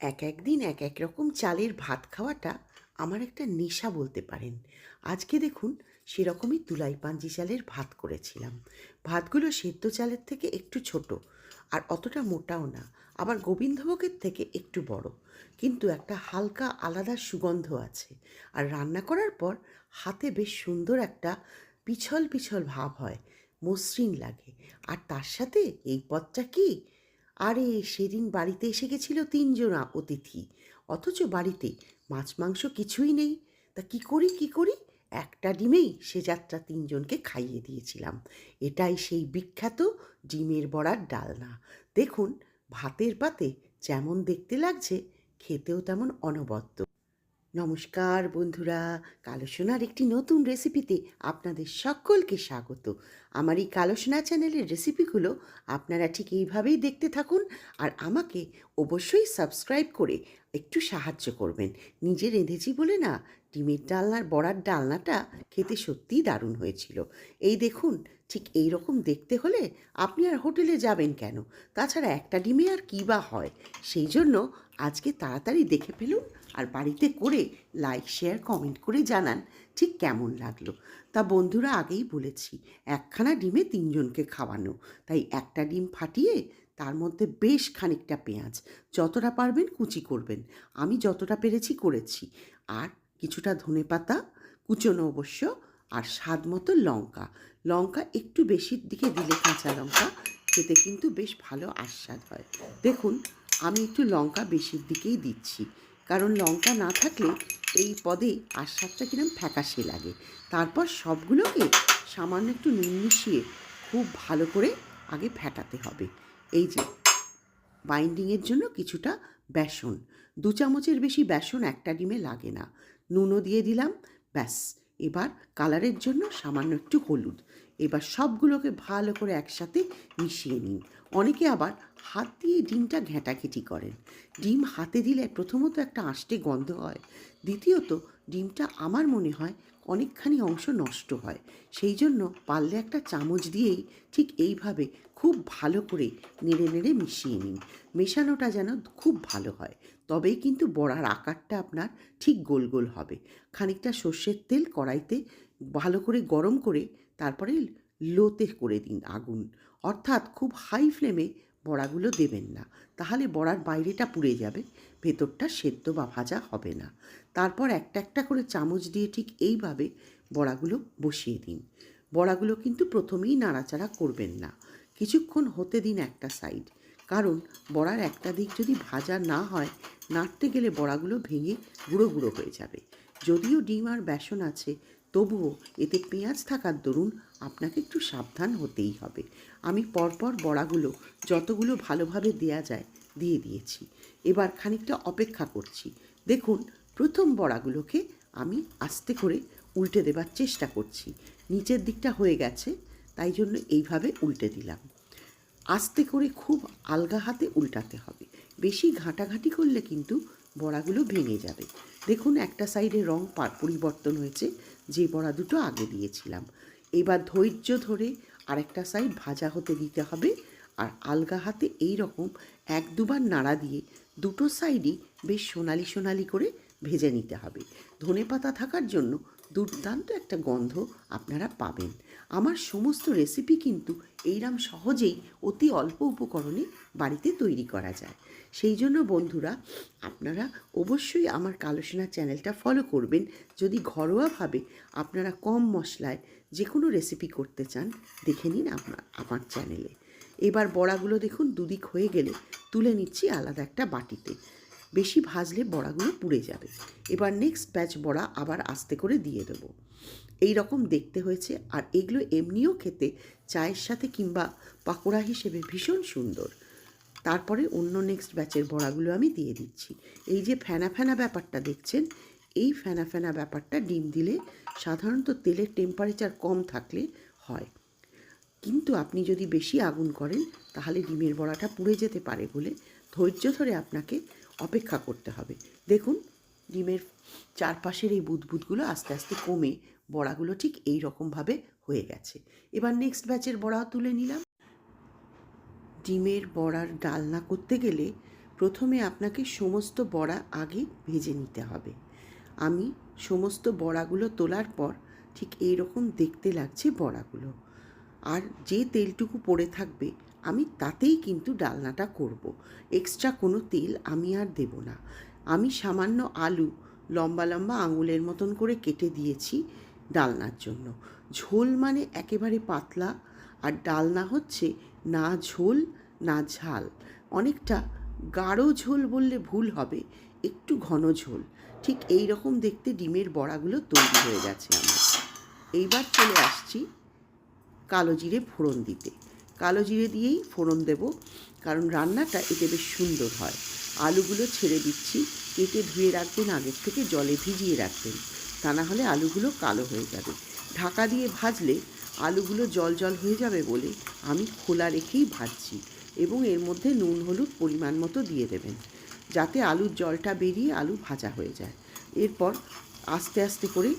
এক এক দিন এক এক রকম চালের ভাত খাওয়াটা আমার একটা নেশা বলতে পারেন। আজকে দেখুন সেরকমই তুলাই পাঞ্জি চালের ভাত করেছিলাম। ভাতগুলো সেদ্ধ চালের থেকে একটু ছোট, আর অতটা মোটাও না, আবার গোবিন্দভোগের থেকে একটু বড়। কিন্তু একটা হালকা আলাদা সুগন্ধ আছে, আর রান্না করার পর হাতে বেশ সুন্দর একটা পিছল পিছল ভাব হয়, মসৃণ লাগে। আর তার সাথে এই পথটা কি? আরে, সেদিন বাড়িতে এসে গেছিল তিনজনা অতিথি। অথচ বাড়িতে মাছ, মাংস কিছুই নেই। তা কি করি কি করি? একটা ডিমেই সে যাত্রা তিনজনকে খাইয়ে দিয়েছিলাম। এটাই সেই বিখ্যাত ডিমের বড়ার ডালনা। দেখুন, ভাতের পাতে যেমন দেখতে লাগছে, খেতেও তেমন অনবদ্য। নমস্কার বন্ধুরা, কালো সোনার একটি নতুন রেসিপিতে আপনাদের সকলকে স্বাগত। আমার এই কালো সোনা চ্যানেলের রেসিপিগুলো আপনারা ঠিক এইভাবেই দেখতে থাকুন আর আমাকে অবশ্যই সাবস্ক্রাইব করে একটু সাহায্য করবেন। নিজে রেঁধেছি বলে না ডিমের ডালনার বড়ার ডালনাটা খেতে সত্যিই দারুণ হয়েছিল। এই দেখুন, ঠিক এই রকম দেখতে হলে আপনি আর হোটেলে যাবেন কেন? তাছাড়া একটা ডিমে আর কী বা হয়? সেই জন্য আজকে তাড়াতাড়ি দেখে ফেলুন আর বাড়িতে করে লাইক, শেয়ার, কমেন্ট করে জানান, ঠিক কেমন লাগল? তা বন্ধুরা, আগেই বলেছি, একখানা ডিমে তিনজনকে খাওয়ানো। তাই একটা ডিম ফাটিয়ে তার মধ্যে বেশ খানিকটা পেঁয়াজ, যতটা পারবেন কুচি করবেন। আমি যতটা পেরেছি করেছি। আর কিছুটা ধনে পাতা, কুচনো অবশ্য, আর স্বাদ মতো লঙ্কা। লঙ্কা একটু বেশির দিকে দিলে কাঁচা লঙ্কা খেতে কিন্তু বেশ ভালো আস্বাদ হয়। দেখুন, আমি একটু লঙ্কা বেশির দিকেই দিচ্ছি। কারণ লঙ্কা না থাকলে এই পদে আস্বাদটা কিরম ফ্যাকাশে লাগে। তারপর সবগুলোকে সামান্য একটু নুন মিশিয়ে খুব ভালো করে আগে ফেটাতে হবে। এই যে, বাইন্ডিংয়ের জন্য কিছুটা বেসন। দু চামচের বেশি বেসন একটা ডিমে লাগে না। নুনও দিয়ে দিলাম, ব্যাস। এবার কালারের জন্য সামান্য একটু হলুদ। এবার সবগুলোকে ভালো করে একসাথে মিশিয়ে নিন। অনেকে আবার হাত দিয়ে ডিমটা ঘেঁটাঘেঁটি করেন। ডিম হাতে দিলে প্রথমত একটা আষ্টে গন্ধ হয়, দ্বিতীয়ত ডিমটা আমার মনে হয় অনেকখানি অংশ নষ্ট হয়। সেই জন্য পারলে একটা চামচ দিয়েই ঠিক এইভাবে খুব ভালো করে নেড়ে নেড়ে মিশিয়ে নিন। মেশানোটা যেন খুব ভালো হয়, তবেই কিন্তু বড়ার আকারটা আপনার ঠিক গোল গোল হবে। খানিকটা সর্ষের তেল কড়াইতে ভালো করে গরম করে তারপরে লোতে করে দিন আগুন। অর্থাৎ খুব হাই ফ্লেমে বড়াগুলো দেবেন না। তাহলে বড়ার বাইরেটা পুড়ে যাবে, ভেতরটা সেদ্ধ বা ভাজা হবে না। তারপর একটা একটা করে চামচ দিয়ে ঠিক এইভাবে বড়াগুলো বসিয়ে দিন। বড়াগুলো কিন্তু প্রথমেই নাড়াচাড়া করবেন না। কিছুক্ষণ হতে দিন একটা সাইড। কারণ বড়ার একটা দিক যদি ভাজা না হয়, নাড়তে গেলে বড়াগুলো ভেঙে গুঁড়ো গুঁড়ো হয়ে যাবে। যদিও ডিম আর বেসন আছে তবুও এতে পেঁয়াজ থাকার দরুন আপনাকে একটু সাবধান হতেই হবে। আমি পরপর বড়াগুলো যতগুলো ভালোভাবে দেয়া যায় দিয়ে দিয়েছি। এবার খানিকটা অপেক্ষা করছি। দেখুন, প্রথম বড়াগুলোকে আমি আস্তে করে উল্টে দেবার চেষ্টা করছি। নিচের দিকটা হয়ে গেছে, তাই জন্য এইভাবে উল্টে দিলাম। আস্তে করে খুব আলগা হাতে উল্টাতে হবে। বেশি ঘাঁটাঘাঁটি করলে কিন্তু বড়াগুলো ভেঙে যাবে। দেখুন, একটা সাইডে রং পরিবর্তন হয়েছে। যে বড়া দুটো আগে দিয়েছিলাম। এবার ধৈর্য ধরে আরেকটা সাইড ভাজা হতে দিতে হবে। আর আলগা হাতে এই রকম এক দুবার নাড়া দিয়ে দুটো সাইডই বেশ সোনালি সোনালি করে ভেজে নিতে হবে। ধনে পাতা থাকার জন্য দুর্দান্ত একটা গন্ধ আপনারা পাবেন। আমার সমস্ত রেসিপি কিন্তু এইরাম সহজেই অতি অল্প উপকরণে বাড়িতে তৈরি করা যায়। সেই জন্য বন্ধুরা, আপনারা অবশ্যই আমার কালোসোনা চ্যানেলটা ফলো করবেন। যদি ঘরোয়াভাবে আপনারা কম মশলায় যে কোনো রেসিপি করতে চান, দেখে নিন আপনার আমার চ্যানেলে। এবার বড়াগুলো দেখুন, দুদিক হয়ে গেলে তুলে নিচ্ছি আলাদা একটা বাটিতে। বেশি ভাজলে বড়াগুলো পুড়ে যাবে। এবার নেক্সট ব্যাচ বড়া আবার আস্তে করে দিয়ে দেবো। এই রকম দেখতে হয়েছে আর এগুলো এমনিও খেতে চায়ের সাথে কিংবা পাকোড়া হিসেবে ভীষণ সুন্দর। তারপরে অন্য নেক্সট ব্যাচের বড়াগুলো আমি দিয়ে দিচ্ছি। এই যে ফেনা ফেনা ব্যাপারটা দেখছেন, এই ফেনা ফেনা ব্যাপারটা ডিম দিলে সাধারণত তেলের টেম্পারেচার কম থাকলে হয়। কিন্তু আপনি যদি বেশি আগুন করেন, তাহলে ডিমের বড়াটা পুড়ে যেতে পারে বলে ধৈর্য ধরে আপনাকে অপেক্ষা করতে হবে। দেখুন, ডিমের চারপাশের এই বুদবুদগুলো আস্তে আস্তে কমে বড়াগুলো ঠিক এই রকমভাবে হয়ে গেছে। এবার নেক্সট ব্যাচের বড়াও তুলে নিলাম। ডিমের বড়ার ডালনা করতে গেলে প্রথমে আপনাকে সমস্ত বড়া আগে ভেজে নিতে হবে। আমি সমস্ত বড়াগুলো তোলার পর ঠিক এই রকম দেখতে লাগছে বড়াগুলো। আর যে তেলটুকু পড়ে থাকবে, আমি তাতেই কিন্তু ডালনাটা করব। এক্সট্রা কোনো তেল আমি আর দেব না। আমি সামান্য আলু লম্বা লম্বা আঙুলের মতন করে কেটে দিয়েছি। ডালনার জন্য। ঝোল মানে একেবারে পাতলা, আর ডালনা হচ্ছে না ঝোল, না ঝাল। অনেকটা গাঢ় ঝোল বললে ভুল হবে, একটু ঘন ঝোল। ঠিক এই রকম দেখতে ডিমের বড়াগুলো তৈরি হয়ে গেছে আমার। এইবার চলে আসছি কালো জিরে ফোড়ন দিতে। কালো জিরে দিয়েই ফোড়ন দেব, কারণ রান্নাটা এতে বেশ সুন্দর হয়। আলুগুলো ছেড়ে দিচ্ছি, কেটে ধুয়ে রাখবেন, আগের থেকে জলে ভিজিয়ে রাখবেন। তা না হলে আলুগুলো কালো হয়ে যাবে। ঢাকা দিয়ে ভাজলে আলুগুলো জল জল হয়ে যাবে বলে আমি খোলা রেখেই ভাজছি এবং এর মধ্যে নুন, হলুদ পরিমাণ মতো দিয়ে দেবেন যাতে আলুর জলটা বেরিয়ে আলু ভাজা হয়ে যায়। এরপর আস্তে আস্তে করে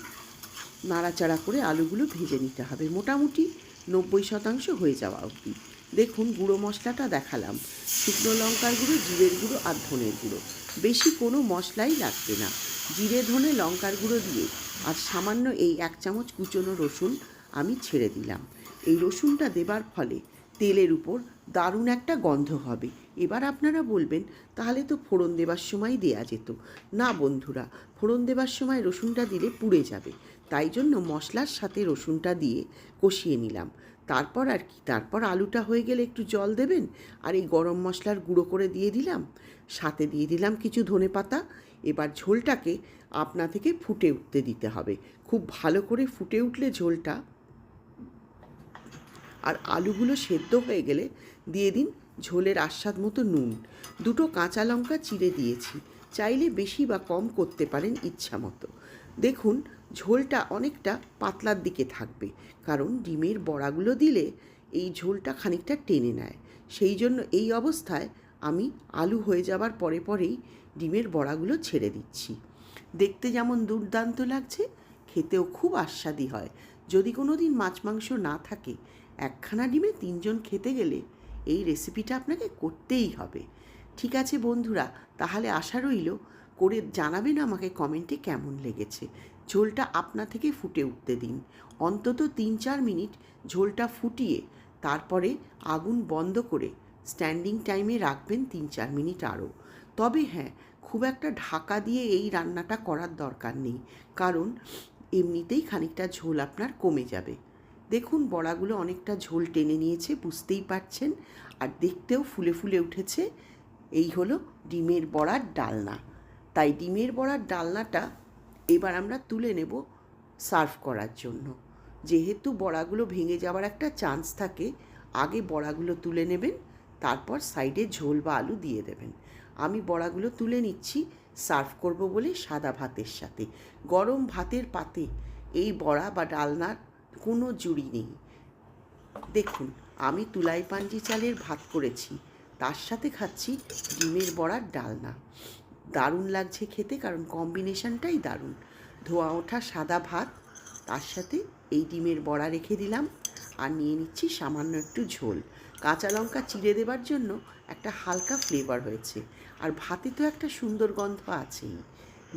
নাড়াচাড়া করে আলুগুলো ভেজে নিতে হবে। মোটামুটি নব্বই শতাংশ হয়ে যাওয়া অবধি। দেখুন গুঁড়ো মশলাটা দেখালাম। শুকনো লঙ্কার গুঁড়ো, জিরের গুঁড়ো আর ধনের গুঁড়ো। বেশি কোনো মশলাই লাগবে না। জিরে, ধনে, লঙ্কার গুঁড়ো দিয়ে আর সামান্য এই এক চামচ কুচনো রসুন আমি ছেড়ে দিলাম। এই রসুনটা দেবার ফলে তেলের উপর দারুণ একটা গন্ধ হবে। এবার আপনারা বলবেন, তাহলে তো ফোড়ন দেবার সময় দেয়া যেত। না বন্ধুরা, ফোড়ন দেবার সময় রসুনটা দিলে পুড়ে যাবে। তাই জন্য মশলার সাথে রসুনটা দিয়ে কষিয়ে নিলাম। তারপর আর কি, তারপর আলুটা হয়ে গেলে একটু জল দেবেন আর এই গরম মশলার গুঁড়ো করে দিয়ে দিলাম। সাথে দিয়ে দিলাম কিছু ধনে পাতা। এবার ঝোলটাকে আপনা থেকে ফুটে উঠতে দিতে হবে। খুব ভালো করে ফুটে উঠলে ঝোলটা। আর আলুগুলো সেদ্ধ হয়ে গেলে দিয়ে দিন ঝোলের আস্বাদ মতো নুন। দুটো কাঁচা লঙ্কা চিড়ে দিয়েছি। চাইলে বেশি বা কম করতে পারেন ইচ্ছা মতো। দেখুন ঝোলটা অনেকটা পাতলার দিকে থাকবে। কারণ ডিমের বড়াগুলো দিলে এই ঝোলটা খানিকটা টেনে নেয়। সেই জন্য এই অবস্থায় আমি আলু হয়ে যাবার পরে পরেই ডিমের বড়াগুলো ছেড়ে দিচ্ছি। দেখতে যেমন দুর্দান্ত লাগছে, খেতেও খুব আস্বাদি হয়। যদি কোনো দিন মাছ মাংস না থাকে, একখানা ডিমে তিনজন খেতে গেলে এই রেসিপিটা আপনাকে করতেই হবে। ঠিক আছে বন্ধুরা, তাহলে আশা রইল করে জানাবেন আমাকে কমেন্টে কেমন লেগেছে। ঝোলটা আপনা থেকে ফুটে উঠতে দিন। অন্তত তিন চার মিনিট ঝোলটা ফুটিয়ে, তারপরে আগুন বন্ধ করে স্ট্যান্ডিং টাইমে রাখবেন তিন চার মিনিট আরও। তবে হ্যাঁ খুব একটা ঢাকা দিয়ে এই রান্নাটা করার দরকার নেই, কারণ এমনিতেই খানিকটা ঝোল আপনার কমে যাবে। দেখুন, বড়াগুলো অনেকটা ঝোল টেনে নিয়েছে, বুঝতেই পারছেন। আর দেখতেও ফুলে ফুলে উঠেছে। এই হলো ডিমের বড়ার ডালনা। তাই ডিমের বড়ার ডালনাটা এবার আমরা তুলে নেব সার্ভ করার জন্য। যেহেতু বড়াগুলো ভেঙে যাওয়ার একটা চান্স থাকে, আগে বড়াগুলো তুলে নেবেন, তারপর সাইডে ঝোল বা আলু দিয়ে দেবেন। আমি বড়াগুলো তুলে নিচ্ছি, সার্ভ করব বলে সাদা ভাতের সাথে। গরম ভাতের পাতে এই বড়া বা ডালনার কোনো জুড়ি নেই। দেখুন, আমি তুলাই পাঞ্জি চালের ভাত করেছি, তার সাথে খাচ্ছি ডিমের বড়ার ডালনা। দারুণ লাগছে খেতে, কারণ কম্বিনেশনটাই দারুণ। ধোয়া ওঠা সাদা ভাত, তার সাথে এই ডিমের বড়া রেখে দিলাম আর নিয়ে নিচ্ছি সামান্য একটু ঝোল। কাঁচা লঙ্কা চিড়ে দেবার জন্য একটা হালকা ফ্লেভার হয়েছে, আর ভাতে তো একটা সুন্দর গন্ধ আছেই।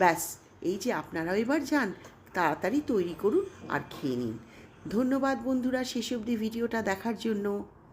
ব্যাস, এই যে আপনারাও এবার যান, তাড়াতাড়ি তৈরি করুন আর খেয়ে নিন। ধন্যবাদ বন্ধুরা, শেষ অবধি ভিডিওটা দেখার জন্য।